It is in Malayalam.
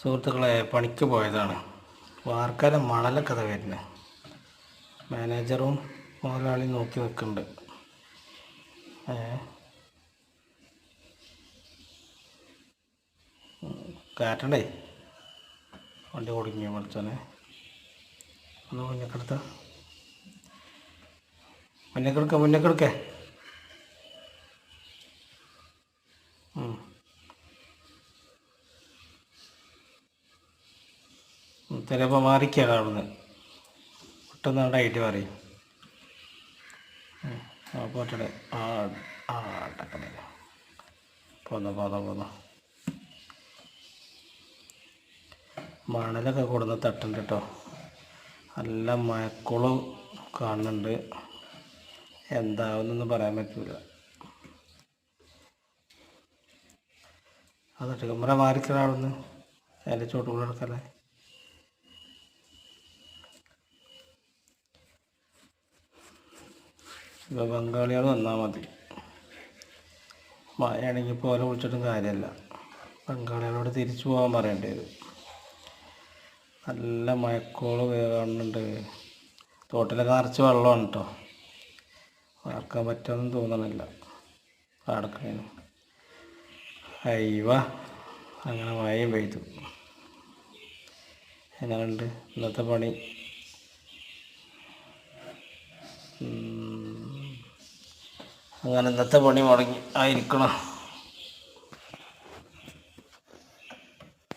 സുഹൃത്തുക്കളെ പണിക്ക് പോയതാണ്. വാർക്കാല മണല കഥ വരുന്നത് മാനേജറും മുതലാളിയും നോക്കി നിൽക്കുന്നുണ്ട്. കാറ്റണ്ടേ വണ്ടി ഓടിഞ്ഞു വിളിച്ചോനെ ഒന്ന് മുന്നക്കെടുത്ത മുന്നക്കെടുക്ക മുന്നക്കെടുക്കേ ചിലപ്പോൾ മാറിക്കാണ് അവിടുന്ന് പെട്ടെന്ന് അവിടെ ആയിട്ട് ആ പോട്ടെ ആ ആ ടക്കണേ പോന്നോ പോന്നോ പോന്നോ. മണലൊക്കെ കൊടുന്ന് തട്ടുണ്ട് കേട്ടോ നല്ല മയക്കുളം കാണുന്നുണ്ട്. എന്താവുന്നൊന്നും പറയാൻ പറ്റില്ല അതൊക്കെ. ക്യാമറ മാറിക്കണം അവിടുന്ന് അതിന്റെ ചോട്ടുകൂടെ എടുക്കല്ലേ ഇപ്പോൾ ബംഗാളികൾ വന്നാൽ മതി. മഴയാണെങ്കിൽ ഇപ്പോൾ പോലെ വിളിച്ചിട്ടും കാര്യമല്ല ബംഗാളികളോട് തിരിച്ചു പോകാൻ പറയേണ്ടി വരും. നല്ല മയക്കോൾ കാണുന്നുണ്ട് തോട്ടിലൊക്കെ നിറച്ച് വെള്ളമാണ് കേട്ടോ വാർക്കാൻ പറ്റുമെന്ന് തോന്നണില്ല. അടക്കണേന് അയ്യവ അങ്ങനെ മഴയും പെയ്തു. എങ്ങനെയുണ്ട് ഇന്നത്തെ പണി. അങ്ങനെ ഇന്നത്തെ പണി മുടങ്ങി. ആയിരിക്കണം.